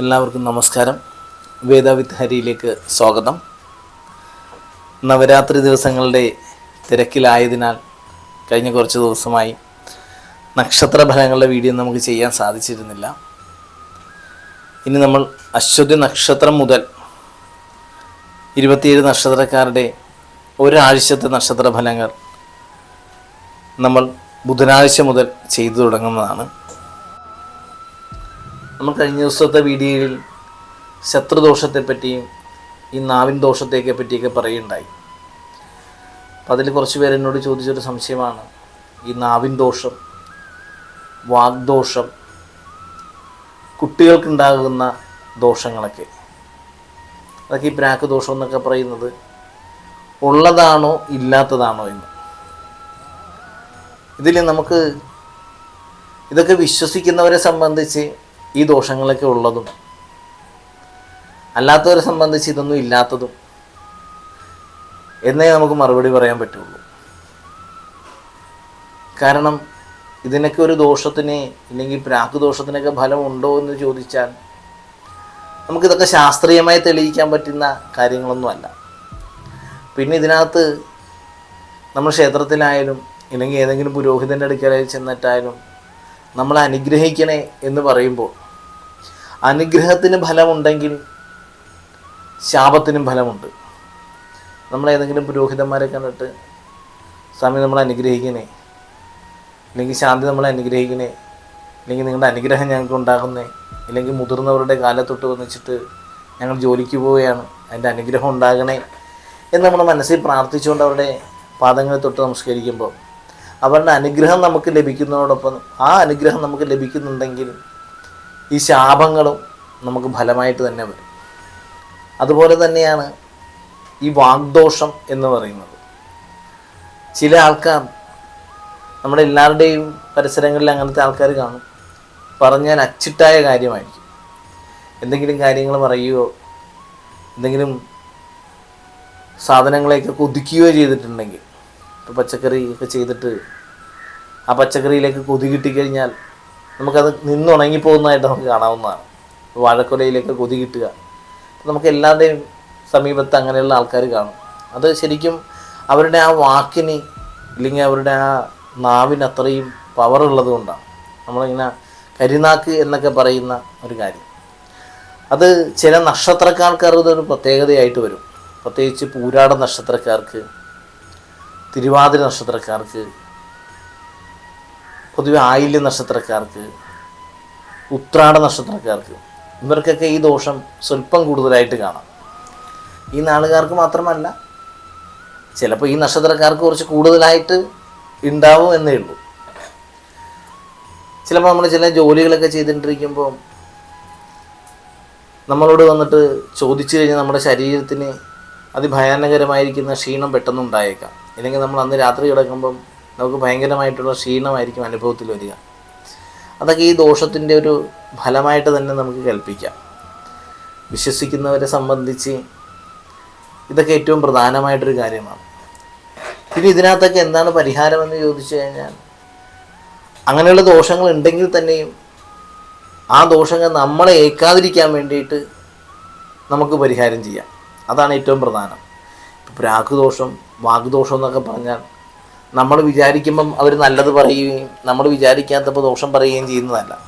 എല്ലാവർക്കും നമസ്കാരം. വേദ ഹരിയിലേക്ക് സ്വാഗതം. നവരാത്രി ദിവസങ്ങളുടെ തിരക്കിലായതിനാൽ കഴിഞ്ഞ കുറച്ച് ദിവസമായി നക്ഷത്ര ഫലങ്ങളുടെ വീഡിയോ നമുക്ക് ചെയ്യാൻ സാധിച്ചിരുന്നില്ല. ഇനി നമ്മൾ അശ്വതി നക്ഷത്രം മുതൽ ഇരുപത്തിയേഴ് നക്ഷത്രക്കാരുടെ ഒരാഴ്ചത്തെ നക്ഷത്ര ഫലങ്ങൾ നമ്മൾ ബുധനാഴ്ച മുതൽ ചെയ്തു തുടങ്ങുന്നതാണ്. നമ്മൾ കഴിഞ്ഞ ദിവസത്തെ വീഡിയോയിൽ ശത്രുദോഷത്തെപ്പറ്റിയും ഈ നാവിൻ ദോഷത്തെയൊക്കെ പറ്റിയൊക്കെ പറയുണ്ടായി അപ്പം അതിൽ കുറച്ച് പേര് എന്നോട് ചോദിച്ചൊരു സംശയമാണ്. ഈ നാവിൻ ദോഷം വാഗ്ദോഷം കുട്ടികൾക്കുണ്ടാകുന്ന ദോഷങ്ങളൊക്കെ. അതൊക്കെ ഈ പ്രാക്ക് ദോഷം എന്നൊക്കെ പറയുന്നത് ഉള്ളതാണോ ഇല്ലാത്തതാണോ എന്ന്. ഇതിൽ നമുക്ക് ഇതൊക്കെ വിശ്വസിക്കുന്നവരെ സംബന്ധിച്ച് ഈ ദോഷങ്ങളൊക്കെ ഉള്ളതും അല്ലാത്തവരെ സംബന്ധിച്ച് ഇതൊന്നും ഇല്ലാത്തതും എന്നേ നമുക്ക് മറുപടി പറയാൻ പറ്റുള്ളൂ. കാരണം ഇതിനൊക്കെ ഒരു ദോഷത്തിന് ഇല്ലെങ്കിൽ പ്രാക്ക് ദോഷത്തിനൊക്കെ ഫലമുണ്ടോ എന്ന് ചോദിച്ചാൽ നമുക്കിതൊക്കെ ശാസ്ത്രീയമായി തെളിയിക്കാൻ പറ്റുന്ന കാര്യങ്ങളൊന്നുമല്ല പിന്നെ ഇതിനകത്ത് നമ്മൾ ക്ഷേത്രത്തിലായാലും ഇല്ലെങ്കിൽ ഏതെങ്കിലും പുരോഹിതന്റെ അടുക്കലായി ചെന്നിട്ടായാലും നമ്മൾ അനുഗ്രഹിക്കണേ എന്ന് പറയുമ്പോൾ അനുഗ്രഹത്തിന് ഫലമുണ്ടെങ്കിൽ ശാപത്തിനും ഫലമുണ്ട്. നമ്മൾ ഏതെങ്കിലും പുരോഹിതന്മാരെ കണ്ടിട്ട് സ്വാമി നമ്മളെ അനുഗ്രഹിക്കണേ അല്ലെങ്കിൽ ശാന്തി നമ്മളെ അനുഗ്രഹിക്കണേ അല്ലെങ്കിൽ നിങ്ങളുടെ അനുഗ്രഹം ഞങ്ങൾക്ക് ഉണ്ടാകുന്നേ ഇല്ലെങ്കിൽ മുതിർന്നവരുടെ കാലത്തൊട്ട് വന്നിച്ചിട്ട് ഞങ്ങൾ ജോലിക്ക് പോവുകയാണ് അതിന്റെ അനുഗ്രഹം ഉണ്ടാകണേ എന്ന് നമ്മൾ മനസ്സിൽ പ്രാർത്ഥിച്ചുകൊണ്ട് അവരുടെ പാദങ്ങളെ തൊട്ട് നമസ്കരിക്കുമ്പോൾ അവരുടെ അനുഗ്രഹം നമുക്ക് ലഭിക്കുന്നതോടൊപ്പം ആ അനുഗ്രഹം നമുക്ക് ലഭിക്കുന്നുണ്ടെങ്കിൽ ഈ ശാപങ്ങളും നമുക്ക് ഫലമായിട്ട് തന്നെ വരും. അതുപോലെ തന്നെയാണ് ഈ വാഗ്ദോഷം എന്ന് പറയുന്നത്. ചില ആൾക്കാർ നമ്മുടെ എല്ലാവരുടെയും പരിസരങ്ങളിൽ അങ്ങനത്തെ ആൾക്കാർ കാണും. പറഞ്ഞാൽ അച്ചിട്ടായ കാര്യമായിരിക്കും. എന്തെങ്കിലും കാര്യങ്ങൾ പറയുകയോ എന്തെങ്കിലും സാധനങ്ങളെയൊക്കെ കൊതിക്കുകയോ ചെയ്തിട്ടുണ്ടെങ്കിൽ ഇപ്പോൾ പച്ചക്കറി ഒക്കെ ചെയ്തിട്ട് ആ പച്ചക്കറിയിലേക്ക് കൊതി കിട്ടിക്കഴിഞ്ഞാൽ നമുക്കത് നിന്നുണങ്ങിപ്പോകുന്നതായിട്ട് നമുക്ക് കാണാവുന്നതാണ്. വാഴക്കൊലയിലേക്ക് കൊതി കിട്ടുക. നമുക്ക് എല്ലാവരുടെയും സമീപത്ത് അങ്ങനെയുള്ള ആൾക്കാർ കാണും. അത് ശരിക്കും അവരുടെ ആ വാക്കിന് ഇല്ലെങ്കിൽ അവരുടെ ആ നാവിന് അത്രയും പവർ ഉള്ളത് കൊണ്ടാണ്. നമ്മളിങ്ങനെ കരിനാക്ക് എന്നൊക്കെ പറയുന്ന ഒരു കാര്യം. അത് ചില നക്ഷത്രക്കാർക്ക് അതൊരു പ്രത്യേകതയായിട്ട് വരും. പ്രത്യേകിച്ച് പൂരാട നക്ഷത്രക്കാർക്ക് തിരുവാതിര നക്ഷത്രക്കാർക്ക് പൊതുവെ ആയില്യ നക്ഷത്രക്കാർക്ക് ഉത്രാട നക്ഷത്രക്കാർക്ക് ഇവർക്കൊക്കെ ഈ ദോഷം സ്വല്പം കൂടുതലായിട്ട് കാണാം. ഈ നാളുകാർക്ക് മാത്രമല്ല ചിലപ്പോൾ ഈ നക്ഷത്രക്കാർക്ക് കുറച്ച് കൂടുതലായിട്ട് ഉണ്ടാവും എന്നേ ഉള്ളൂ. ചിലപ്പോൾ നമ്മൾ ചില ജോലികളൊക്കെ ചെയ്തിട്ടിരിക്കുമ്പോൾ നമ്മളോട് വന്നിട്ട് ചോദിച്ചു കഴിഞ്ഞാൽ നമ്മുടെ ശരീരത്തിന് അതിഭയാനകരമായിരിക്കുന്ന ക്ഷീണം പെട്ടെന്ന് ഉണ്ടായേക്കാം. ഇല്ലെങ്കിൽ നമ്മൾ അന്ന് രാത്രി കിടക്കുമ്പം നമുക്ക് ഭയങ്കരമായിട്ടുള്ള ക്ഷീണമായിരിക്കും അനുഭവത്തിൽ വരിക. അതൊക്കെ ഈ ദോഷത്തിന്റെ ഒരു ഫലമായിട്ട് തന്നെ നമുക്ക് കൽപ്പിക്കാം. വിശ്വസിക്കുന്നവരെ സംബന്ധിച്ച് ഇതൊക്കെ ഏറ്റവും പ്രധാനമായിട്ടൊരു കാര്യമാണ്. പിന്നെ ഇതിനകത്തൊക്കെ എന്താണ് പരിഹാരമെന്ന് ചോദിച്ചു കഴിഞ്ഞാൽ അങ്ങനെയുള്ള ദോഷങ്ങൾ ഉണ്ടെങ്കിൽ തന്നെയും ആ ദോഷങ്ങൾ നമ്മളെ ഏൽക്കാതിരിക്കാൻ വേണ്ടിയിട്ട് നമുക്ക് പരിഹാരം ചെയ്യാം. അതാണ് ഏറ്റവും പ്രധാനം. ഇപ്പോൾ രാഘുദോഷം വാഗ്ദോഷം എന്നൊക്കെ പറഞ്ഞാൽ നമ്മൾ വിചാരിക്കുമ്പം അവർ നല്ലത് പറയുകയും നമ്മൾ വിചാരിക്കാത്തപ്പോൾ ദോഷം പറയുകയും ചെയ്യുന്നതല്ല.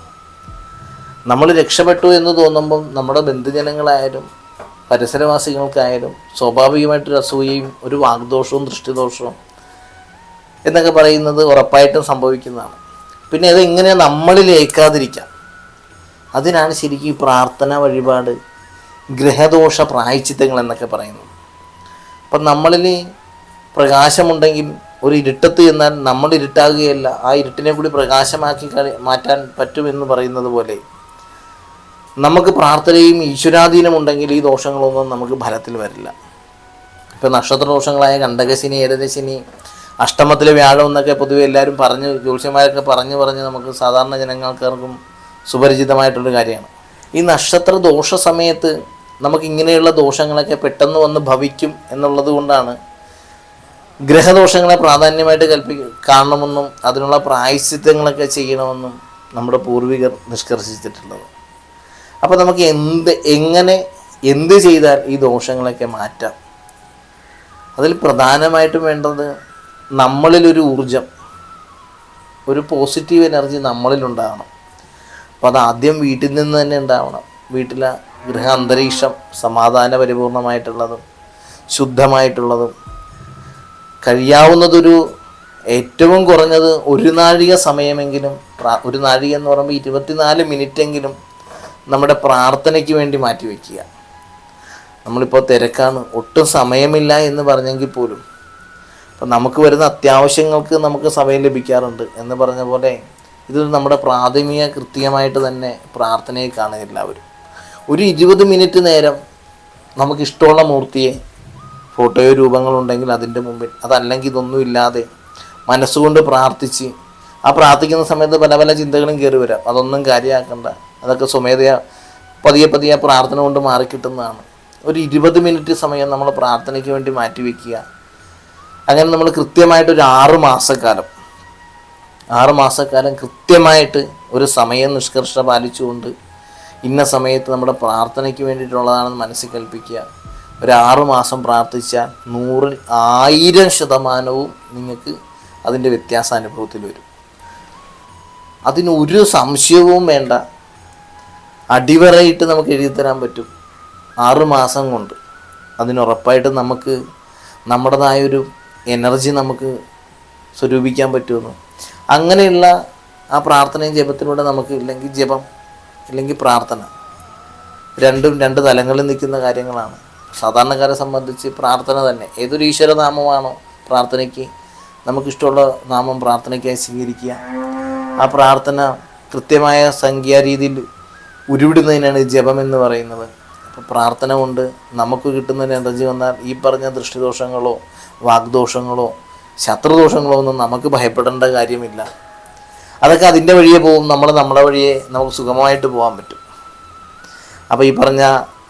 നമ്മൾ രക്ഷപ്പെട്ടു എന്ന് തോന്നുമ്പം നമ്മുടെ ബന്ധുജനങ്ങളായാലും പരിസരവാസികൾക്കായാലും സ്വാഭാവികമായിട്ടൊരു അസൂയയും ഒരു വാഗ്ദോഷവും ദൃഷ്ടിദോഷവും എന്നൊക്കെ പറയുന്നത് ഉറപ്പായിട്ടും സംഭവിക്കുന്നതാണ്. പിന്നെ അത് ഇങ്ങനെ നമ്മളിൽ ഏൽക്കാതിരിക്കാം? അതിനാണ് ശരിക്കും ഈ പ്രാർത്ഥന വഴിപാട് ഗ്രഹദോഷ പ്രായച്ചിത്തങ്ങൾ എന്നൊക്കെ പറയുന്നത്. അപ്പം നമ്മളിൽ പ്രകാശമുണ്ടെങ്കിൽ ഒരു ഇരുട്ടത്ത് എന്നാൽ നമ്മൾ ഇരുട്ടാകുകയല്ല. ആ ഇരുട്ടിനെ കൂടി പ്രകാശമാക്കി മാറ്റാൻ പറ്റുമെന്ന് പറയുന്നത് പോലെ. നമുക്ക് പ്രാർത്ഥനയും ഈശ്വരാധീനമുണ്ടെങ്കിൽ ഈ ദോഷങ്ങളൊന്നും നമുക്ക് ഫലത്തിൽ വരില്ല. ഇപ്പം നക്ഷത്ര ദോഷങ്ങളായ കണ്ടകശിനി ഏരദശിനി അഷ്ടമത്തിലെ വ്യാഴം എന്നൊക്കെ പൊതുവെ എല്ലാവരും പറഞ്ഞ് ജ്യോത്സ്യന്മാരൊക്കെ പറഞ്ഞ് പറഞ്ഞ് നമുക്ക് സാധാരണ ജനങ്ങൾക്കാർക്കും സുപരിചിതമായിട്ടുള്ള കാര്യമാണ്. ഈ നക്ഷത്ര ദോഷ സമയത്ത് നമുക്ക് ഇങ്ങനെയുള്ള ദോഷങ്ങളൊക്കെ പെട്ടെന്ന് വന്ന് ഭവിക്കും എന്നുള്ളത് കൊണ്ടാണ് ഗ്രഹദോഷങ്ങളെ പ്രാധാന്യമായിട്ട് കൽപ്പി കാണണമെന്നും അതിനുള്ള പ്രായശ്ചിത്തങ്ങളൊക്കെ ചെയ്യണമെന്നും നമ്മുടെ പൂർവികർ നിഷ്കർഷിച്ചിട്ടുള്ളത്. അപ്പോൾ നമുക്ക് എന്ത് എങ്ങനെ എന്ത് ചെയ്താൽ ഈ ദോഷങ്ങളൊക്കെ മാറ്റാം? അതിൽ പ്രധാനമായിട്ടും വേണ്ടത് നമ്മളിലൊരു ഊർജം ഒരു പോസിറ്റീവ് എനർജി നമ്മളിലുണ്ടാകണം അപ്പോൾ അത് ആദ്യം വീട്ടിൽ നിന്ന് തന്നെ ഉണ്ടാവണം. വീട്ടിലെ ഗൃഹ അന്തരീക്ഷം സമാധാന പരിപൂർണമായിട്ടുള്ളതും ശുദ്ധമായിട്ടുള്ളതും കഴിയാവുന്നതൊരു ഏറ്റവും കുറഞ്ഞത് ഒരു നാഴിക സമയമെങ്കിലും ഒരു നാഴിക എന്ന് പറയുമ്പോൾ ഇരുപത്തിനാല് മിനിറ്റെങ്കിലും നമ്മുടെ പ്രാർത്ഥനയ്ക്ക് വേണ്ടി മാറ്റിവെക്കുക. നമ്മളിപ്പോൾ തിരക്കാണ്. ഒട്ടും സമയമില്ല എന്ന് പറഞ്ഞെങ്കിൽ പോലും അപ്പം നമുക്ക് വരുന്ന അത്യാവശ്യങ്ങൾക്ക് നമുക്ക് സമയം ലഭിക്കാറുണ്ട് എന്ന് പറഞ്ഞ പോലെ ഇത് നമ്മുടെ പ്രാഥമിക കൃത്യമായിട്ട് തന്നെ പ്രാർത്ഥനയെ കാണുക എല്ലാവരും. ഒരു ഇരുപത് മിനിറ്റ് നേരം നമുക്ക് ഇഷ്ടമുള്ള മൂർത്തിയെ ഫോട്ടോയോ രൂപങ്ങളുണ്ടെങ്കിൽ അതിന്റെ മുമ്പിൽ അതല്ലെങ്കിൽ ഇതൊന്നും ഇല്ലാതെ മനസ്സുകൊണ്ട് പ്രാർത്ഥിച്ച് ആ പ്രാർത്ഥിക്കുന്ന സമയത്ത് പല പല ചിന്തകളും കയറി വരാം. അതൊന്നും കാര്യമാക്കണ്ട. അതൊക്കെ സ്വമേധയാ പതിയെ പതിയെ പ്രാർത്ഥന കൊണ്ട് മാറിക്കിട്ടുന്നതാണ്. ഒരു ഇരുപത് മിനിറ്റ് സമയം നമ്മൾ പ്രാർത്ഥനയ്ക്ക് വേണ്ടി മാറ്റിവെക്കുക അങ്ങനെ നമ്മൾ കൃത്യമായിട്ട് ഒരു ആറ് മാസക്കാലം ആറ് മാസക്കാലം കൃത്യമായിട്ട് ഒരു സമയം നിഷ്കർഷ പാലിച്ചുകൊണ്ട് ഇന്ന സമയത്ത് നമ്മുടെ പ്രാർത്ഥനയ്ക്ക് വേണ്ടിയിട്ടുള്ളതാണെന്ന് മനസ്സിൽ കൽപ്പിക്കുക. ഒരു ആറ് മാസം പ്രാർത്ഥിച്ചാൽ നൂറിൽ ആയിരം ശതമാനവും നിങ്ങൾക്ക് അതിന്റെ വ്യത്യാസ അനുഭവത്തിൽ വരും ഒരു സംശയവും വേണ്ട. അടിവറയിട്ട് നമുക്ക് തരാൻ പറ്റും. ആറ് മാസം കൊണ്ട്. അതിനുറപ്പായിട്ട് നമുക്ക് നമ്മുടേതായൊരു എനർജി നമുക്ക് സ്വരൂപിക്കാൻ പറ്റുമെന്ന്. അങ്ങനെയുള്ള ആ പ്രാർത്ഥനയും ജപത്തിലൂടെ നമുക്ക് ഇല്ലെങ്കിൽ ജപം ഇല്ലെങ്കിൽ പ്രാർത്ഥന. രണ്ടും രണ്ട് തലങ്ങളിൽ നിൽക്കുന്ന കാര്യങ്ങളാണ്. സാധാരണക്കാരെ സംബന്ധിച്ച് പ്രാർത്ഥന തന്നെ. ഏതൊരു ഈശ്വരനാമമാണോ പ്രാർത്ഥനയ്ക്ക് നമുക്കിഷ്ടമുള്ള നാമം പ്രാർത്ഥനയ്ക്കായി സ്വീകരിക്കുക. ആ പ്രാർത്ഥന കൃത്യമായ സംഖ്യാരീതിയിൽ ഉരുവിടുന്നതിനാണ് ജപം എന്ന് പറയുന്നത്. അപ്പോൾ പ്രാർത്ഥന കൊണ്ട് നമുക്ക് കിട്ടുന്നതിന് എനർജി വന്നാൽ ഈ പറഞ്ഞ ദൃഷ്ടിദോഷങ്ങളോ വാഗ്ദോഷങ്ങളോ ശത്രുദോഷങ്ങളോ ഒന്നും നമുക്ക് ഭയപ്പെടേണ്ട കാര്യമില്ല. അതൊക്കെ അതിന്റെ വഴിയെ പോകും. നമ്മൾ നമ്മളെ വഴിയെ നമുക്ക് സുഖമായിട്ട് പോകാൻ പറ്റും. അപ്പോൾ ഈ പറഞ്ഞ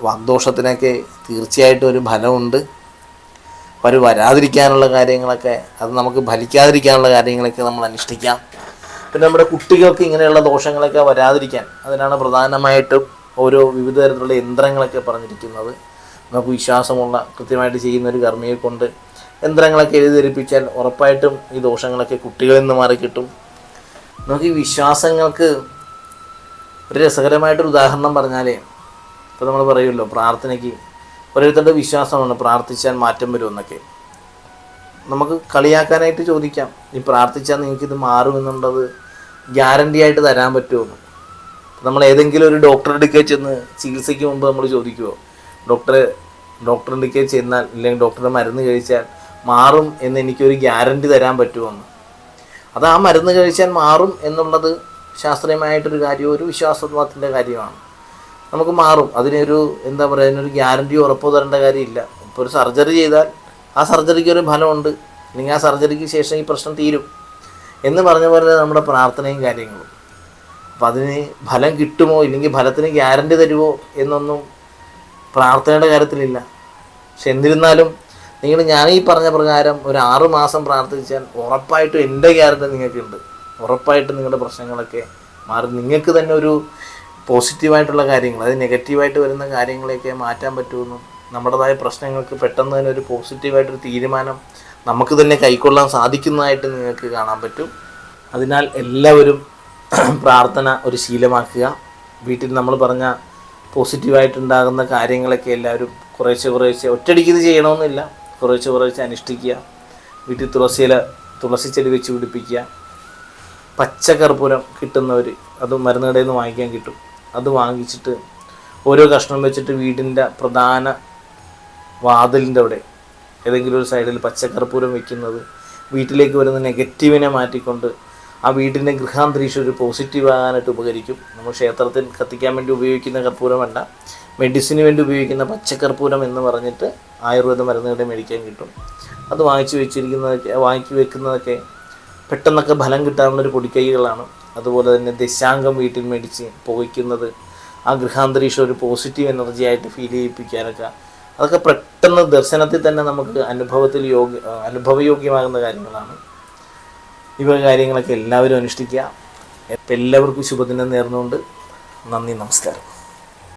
വാഗ്ദോഷത്തിനൊക്കെ തീർച്ചയായിട്ടും ഒരു ഫലമുണ്ട്. അവർ വരാതിരിക്കാനുള്ള കാര്യങ്ങളൊക്കെ അത് നമുക്ക് ഫലിക്കാതിരിക്കാനുള്ള കാര്യങ്ങളൊക്കെ നമ്മൾ അനുഷ്ഠിക്കാം. പിന്നെ നമ്മുടെ കുട്ടികൾക്ക് ഇങ്ങനെയുള്ള ദോഷങ്ങളൊക്കെ വരാതിരിക്കാൻ അതിനാണ് പ്രധാനമായിട്ടും ഓരോ വിവിധ തരത്തിലുള്ള യന്ത്രങ്ങളൊക്കെ പറഞ്ഞിരിക്കുന്നത്. നമുക്ക് വിശ്വാസമുള്ള കൃത്യമായിട്ട് ചെയ്യുന്ന ഒരു കർമ്മിയെ കൊണ്ട് യന്ത്രങ്ങളൊക്കെ എഴുതി ധരിപ്പിച്ചാൽ ഉറപ്പായിട്ടും ഈ ദോഷങ്ങളൊക്കെ കുട്ടികളിൽ നിന്ന് മാറി കിട്ടും നമുക്ക് ഈ വിശ്വാസങ്ങൾക്ക് ഒരു രസകരമായിട്ടൊരു ഉദാഹരണം പറഞ്ഞാലേ ഇപ്പോൾ നമ്മൾ പറയുമല്ലോ പ്രാർത്ഥനയ്ക്ക് ഓരോരുത്തരുടെ വിശ്വാസമാണ് പ്രാർത്ഥിച്ചാൽ മാറ്റം വരുമെന്നൊക്കെ. നമുക്ക് കളിയാക്കാനായിട്ട് ചോദിക്കാം ഈ പ്രാർത്ഥിച്ചാൽ നിങ്ങൾക്കിത് മാറുമെന്നുള്ളത് ഗ്യാരണ്ടി ആയിട്ട് തരാൻ പറ്റുമെന്ന് നമ്മൾ ഏതെങ്കിലും ഒരു ഡോക്ടറെ അടുക്കൽ ചെന്ന് ചികിത്സയ്ക്ക് മുമ്പ് നമ്മൾ ചോദിക്കുമോ ഡോക്ടറെ ഡോക്ടറെ അടുക്കൽ ചെന്നാൽ ഇല്ലെങ്കിൽ ഡോക്ടറെ മരുന്ന് കഴിച്ചാൽ മാറും എന്ന് എനിക്കൊരു ഗ്യാരണ്ടി തരാൻ പറ്റുമെന്ന് അത് ആ മരുന്ന് കഴിച്ചാൽ മാറും എന്നുള്ളത് ശാസ്ത്രീയമായിട്ടൊരു കാര്യം ഒരു വിശ്വാസത്വത്തിന്റെ കാര്യമാണ്. നമുക്ക് മാറും. അതിനൊരു എന്താ പറയുക അതിനൊരു ഗ്യാരണ്ടി ഉറപ്പ് തരേണ്ട കാര്യമില്ല. ഇപ്പോൾ ഒരു സർജറി ചെയ്താൽ ആ സർജറിക്ക് ഒരു ഫലമുണ്ട്. അല്ലെങ്കിൽ ആ സർജറിക്ക് ശേഷം ഈ പ്രശ്നം തീരും. എന്ന് പറഞ്ഞ പോലെ നമ്മുടെ പ്രാർത്ഥനയും കാര്യങ്ങളും. അപ്പം അതിന് ഫലം കിട്ടുമോ? ഇല്ലെങ്കിൽ ഫലത്തിന് ഗ്യാരണ്ടി തരുമോ? എന്നൊന്നും പ്രാർത്ഥനയുടെ കാര്യത്തിലില്ല. പക്ഷെ എന്നിരുന്നാലും നിങ്ങൾ ഞാൻ ഈ പറഞ്ഞ പ്രകാരം ഒരു ആറു മാസം പ്രാർത്ഥിച്ചാൽ ഉറപ്പായിട്ടും എന്റെ ഗ്യാരണ്ടി നിങ്ങൾക്കുണ്ട്. ഉറപ്പായിട്ടും നിങ്ങളുടെ പ്രശ്നങ്ങളൊക്കെ മാറി. നിങ്ങൾക്ക് തന്നെ ഒരു പോസിറ്റീവായിട്ടുള്ള കാര്യങ്ങൾ അത് നെഗറ്റീവായിട്ട് വരുന്ന കാര്യങ്ങളെയൊക്കെ മാറ്റാൻ പറ്റുമെന്നും നമ്മുടേതായ പ്രശ്നങ്ങൾക്ക് പെട്ടെന്ന് തന്നെ ഒരു പോസിറ്റീവായിട്ടൊരു തീരുമാനം നമുക്ക് തന്നെ കൈക്കൊള്ളാൻ സാധിക്കുന്നതായിട്ട് നിങ്ങൾക്ക് കാണാൻ പറ്റും. അതിനാൽ എല്ലാവരും പ്രാർത്ഥന ഒരു ശീലമാക്കുക. വീട്ടിൽ നമ്മൾ പറഞ്ഞ പോസിറ്റീവായിട്ടുണ്ടാകുന്ന കാര്യങ്ങളൊക്കെ എല്ലാവരും കുറേശ്ശെ കുറേശ്ശെ ഒറ്റയടിക്ക് ഇത് ചെയ്യണമെന്നില്ല. കുറേശ്ശെ കുറേശ്ശെ അനുഷ്ഠിക്കുക. വീട്ടിൽ തുളസിയില തുളസി ചെടി വെച്ച് പിടിപ്പിക്കുക. പച്ചക്കർപ്പൂരം കിട്ടുന്നവർ അതും മരുന്ന് കടയിൽ നിന്ന് വാങ്ങിക്കാൻ കിട്ടും. അത് വാങ്ങിച്ചിട്ട് ഓരോ കഷ്ണം വെച്ചിട്ട് വീടിന്റെ പ്രധാന വാതിലിന്റെ അവിടെ ഏതെങ്കിലും ഒരു സൈഡിൽ പച്ചക്കർപ്പൂരം വെക്കുന്നത് വീട്ടിലേക്ക് വരുന്ന നെഗറ്റീവിനെ മാറ്റിക്കൊണ്ട് ആ വീടിന്റെ ഗൃഹാന്തരീക്ഷം ഒരു പോസിറ്റീവ് ആകാനായിട്ട് ഉപകരിക്കും. നമ്മൾ ക്ഷേത്രത്തിൽ കത്തിക്കാൻ വേണ്ടി ഉപയോഗിക്കുന്ന കർപ്പൂരം കർപ്പൂരമല്ല മെഡിസിന് വേണ്ടി ഉപയോഗിക്കുന്ന പച്ചക്കർപ്പൂരം എന്ന് പറഞ്ഞിട്ട് ആയുർവേദ മരുന്നുകളെ മേടിക്കാൻ കിട്ടും. അത് വാങ്ങിച്ചു വെച്ചിരിക്കുന്നതൊക്കെ വാങ്ങിച്ചു വെക്കുന്നതൊക്കെ പെട്ടെന്നൊക്കെ ഫലം കിട്ടാവുന്നൊരു പൊടിക്കൈകളാണ്. അതുപോലെ തന്നെ ദശാംഗം വീട്ടിൽ മേടിച്ച് പുകയ്ക്കുന്നത് ആ ഗൃഹാന്തരീക്ഷം ഒരു പോസിറ്റീവ് എനർജി ആയിട്ട് ഫീൽ ചെയ്യിപ്പിക്കാനൊക്കെ. അതൊക്കെ പെട്ടെന്ന് ദർശനത്തിൽ തന്നെ നമുക്ക് അനുഭവത്തിൽ യോഗ്യ അനുഭവയോഗ്യമാകുന്ന കാര്യങ്ങളാണ്. ഇവ കാര്യങ്ങളൊക്കെ എല്ലാവരും അനുഷ്ഠിക്കുക. എല്ലാവർക്കും ശുഭദിനം നേർന്നുകൊണ്ട് നന്ദി നമസ്കാരം.